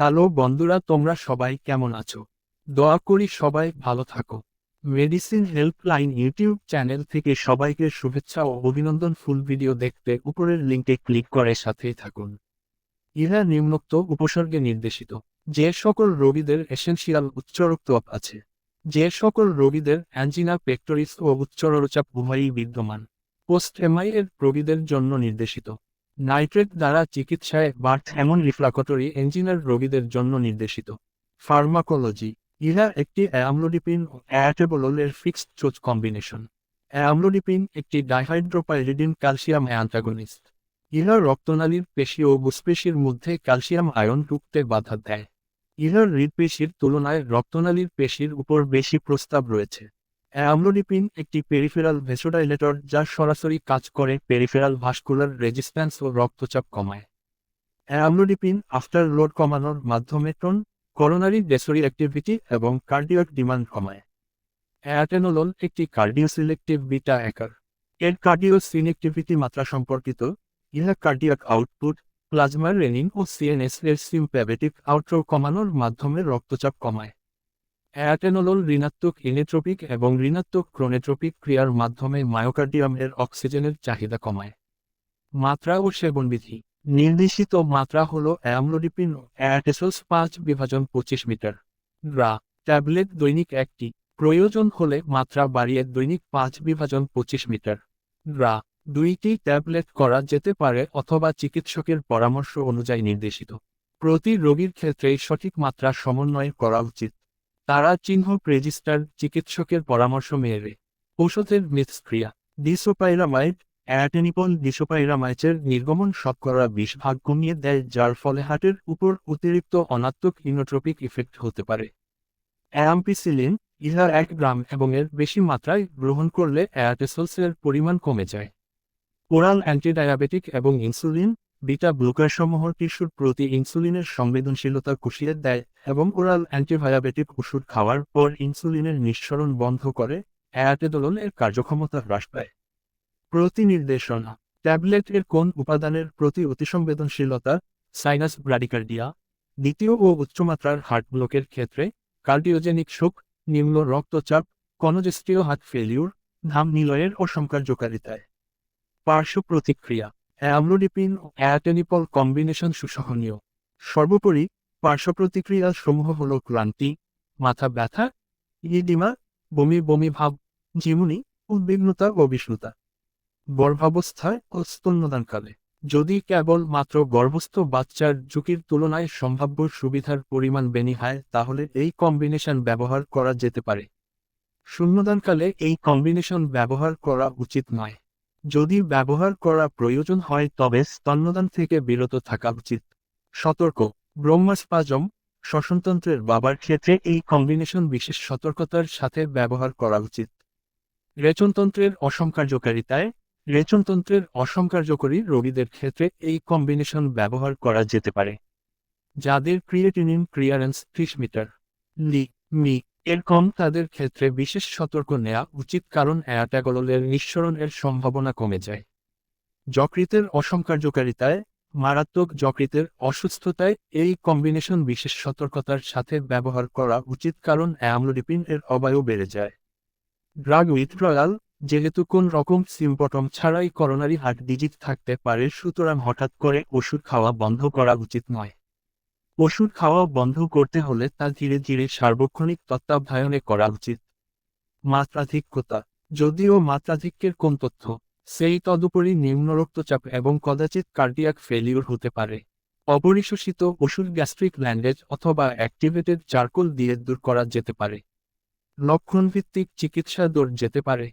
Hello বন্ধুরা, তোমরা সবাই কেমন আছো? দোয়া করি সবাই ভালো থাকো। মেডিসিন হেল্পলাইন ইউটিউব চ্যানেল থেকে সবাইকে শুভেচ্ছা ও অভিনন্দন। ফুল ভিডিও দেখতে উপরের লিঙ্কে ক্লিক করে সাথেই থাকুন। ইহা নিম্নোক্ত উপসর্গে নির্দেশিত। যে সকল রোগীদের এসেনশিয়াল উচ্চ রক্তচাপ আছে, যে সকল রোগীদের অ্যাঞ্জিনা পেক্টোরিস ও উচ্চ রক্তচাপ উভয়ই বিদ্যমান। পোস্ট এমআই এর রোগীদের জন্য নির্দেশিত। নাইট্রেট দ্বারা চিকিৎসায় বার্থ এমন রিফ্লাকটরি এঞ্জিনার রোগীদের জন্য নির্দেশিত। ফার্মাকোলজি, ইহা একটি অ্যামলোডিপিন ও অ্যাটেবলের ফিক্সড চোজ কম্বিনেশন। অ্যামলোডিপিন একটি ডাইহাইড্রোপাইরিডিন ক্যালসিয়াম অ্যান্টাগনিস্ট। ইহা রক্তনালীর পেশি ও বুসপেশির মধ্যে ক্যালসিয়াম আয়ন ঢুকতে বাধা দেয়। ইহার হৃদপেশির তুলনায় রক্তনালীর পেশির উপর বেশি প্রস্তাব রয়েছে। অ্যামলোডিপিন একটি পেরিফেরাল ভেসোডাইলেটর যা সরাসরি কাজ করে পেরিফেরাল ভাস্কুলার রেজিস্ট্যান্স ও রক্তচাপ কমায়। অ্যামলোডিপিন আফটার লোড কমানোর মাধ্যমে টোন করোনারি ডেসরি অ্যাক্টিভিটি এবং কার্ডিয়াক ডিমান্ড কমায়? অ্যাটেনোলল একটি কার্ডিও সিলেক্টিভ বিটা একার এর কার্ডিও সিনেক্টিভিটি মাত্রা সম্পর্কিত। ইহা কার্ডিয়াক আউটপুট প্লাজমার রেনিন ও সিএনএস এর সিম্প্যাবেটিক আউট্রো কমানোর মাধ্যমে রক্তচাপ কমায়। অ্যাটেনোলল ঋণাত্মক ইনেট্রোপিক এবং ঋণাত্মক ক্রোনেট্রোপিক ক্রিয়ার মাধ্যমে মায়োকার্ডিয়ামের অক্সিজেনের চাহিদা কমায়। মাত্রা ও সেবনবিধি। নির্দেশিত মাত্রা হল অ্যামলোডিপিন অ্যাটেসোস পাঁচ বিভাজন পঁচিশ মিটার। গ্রা, ট্যাবলেট দৈনিক একটি। প্রয়োজন হলে মাত্রা বাড়িয়ে দৈনিক পাঁচ বিভাজন পঁচিশ মিটার। গ্রা, দুইটি ট্যাবলেট করা যেতে পারে অথবা চিকিৎসকের পরামর্শ অনুযায়ী নির্দেশিত। প্রতি রোগীর ক্ষেত্রেই সঠিক মাত্রা সমন্বয় করা উচিত। তারা চিহ্ন রেজিস্টার চিকিৎসকের পরামর্শ মেয়েরে ঔষধের মিথস্ক্রিয়া ডিসোপাইরামাইড অ্যাটেনিপল ডিসোপাইরামাইচের নির্গমন শতকরা বিশ ভাগ কমিয়ে দেয়, যার ফলে হার্টের উপর অতিরিক্ত অনাত্মক ইনোট্রপিক ইফেক্ট হতে পারে। অ্যাম্পিসিলিন, ইহা এক গ্রাম এবং এর বেশি মাত্রায় গ্রহণ করলে অ্যাটেসলসের পরিমাণ কমে যায়। ওরাল অ্যান্টিডায়াবেটিক এবং ইনসুলিন বিটা ব্লুকারসমূহ টিস্যুর প্রতি ইনসুলিনের সংবেদনশীলতা কষিয়ে দেয় এবং ওরাল অ্যান্টিবায়োবেটিক ওষুধ খাওয়ার পর ইনসুলিনের নিঃসরণ বন্ধ করে অ্যাটেদোলন এর কার্যক্ষমতা হ্রাস পায়। প্রতিনির্দেশনা, ট্যাবলেট এর কোন উপাদানের প্রতি অতিসংবেদনশীলতা সাইনাস ব্রাডিকার্ডিয়া, দ্বিতীয় ও উচ্চমাত্রার হার্ট ব্লকের ক্ষেত্রে, কার্ডিওজেনিক শোক, নিম্ন রক্তচাপ কনজেস্ট্রিয় হার্ট ফেলিউর ধাম নিলয়ের অসংকার্যকারিতায় পার্শ্ব প্রতিক্রিয়া অ্যামলোডিপিন ও অ্যাটেনিপল কম্বিনেশন সুসহনীয়। সর্বোপরি পার্শ্ব প্রতিক্রিয়া সমূহ হল ক্লান্তি, মাথা ব্যথা, ইডিমা, বমি বমি ভাব ঝিমুনি উদ্বিগ্নতা ও বিষ্ণুতা গর্ভাবস্থায় ও স্তন্যদানকালে। যদি কেবল মাত্র গর্ভস্থ বাচ্চার ঝুঁকির তুলনায় সম্ভাব্য সুবিধার পরিমাণ বেনি হয়, তাহলে এই কম্বিনেশন ব্যবহার করা যেতে পারে। শূন্যদানকালে এই কম্বিনেশন ব্যবহার করা উচিত নয়। যদি ব্যবহার করা প্রয়োজন হয় তবে স্তন্যদান থেকে বিরত থাকা উচিত। সতর্ক, ব্রহ্মাস্পাজম, শ্বসনতন্ত্রের বাবার ক্ষেত্রে এই কম্বিনেশন বিশেষ সতর্কতার সাথে ব্যবহার করা উচিত। রেচনতন্ত্রের অসংকার্যকারিতায়, রেচনতন্ত্রের অসমকার্যকরী রোগীদের ক্ষেত্রে এই কম্বিনেশন ব্যবহার করা যেতে পারে। যাদের ক্রিয়েটিনিন ক্লিয়ারেন্স ত্রিশ মিটার, লি, মি এর কম তাদের ক্ষেত্রে বিশেষ সতর্ক নেওয়া উচিত কারণ অ্যাটাগলের নিঃসরণের সম্ভাবনা কমে যায়। যকৃতের অসংকার্যকারিতায় মারাত্মক যকৃতের অসুস্থতায় এই কম্বিনেশন বিশেষ সতর্কতার সাথে ব্যবহার করা উচিত কারণ অ্যামলোডিপিন এর অবায়ু বেড়ে যায়। ড্রাগ উইথড্রয়াল, যেহেতু কোন রকম সিম্পটম ছাড়াই করোনারি হার্ট ডিজিট থাকতে পারে, সুতরাং হঠাৎ করে ওষুধ খাওয়া বন্ধ করা উচিত নয়। ওষুধ খাওয়া বন্ধ করতে হলে তা ধীরে ধীরে সার্বক্ষণিক তত্ত্বাবধায়নে করা উচিত। মাত্রাধিক্যতা। যদিও মাত্রাধিক্যের কোন তথ্য, সেই তদুপরি নিম্ন রক্তচাপ এবং কদাচিৎ কার্ডিয়াক ফেলিউর হতে পারে। অপরিশোষিত ওষুধ গ্যাস্ট্রিক ল্যান্ডেজ অথবা অ্যাক্টিভেটেড চারকোল দিয়ে দূর করা যেতে পারে। লক্ষণভিত্তিক চিকিৎসা দূর যেতে পারে।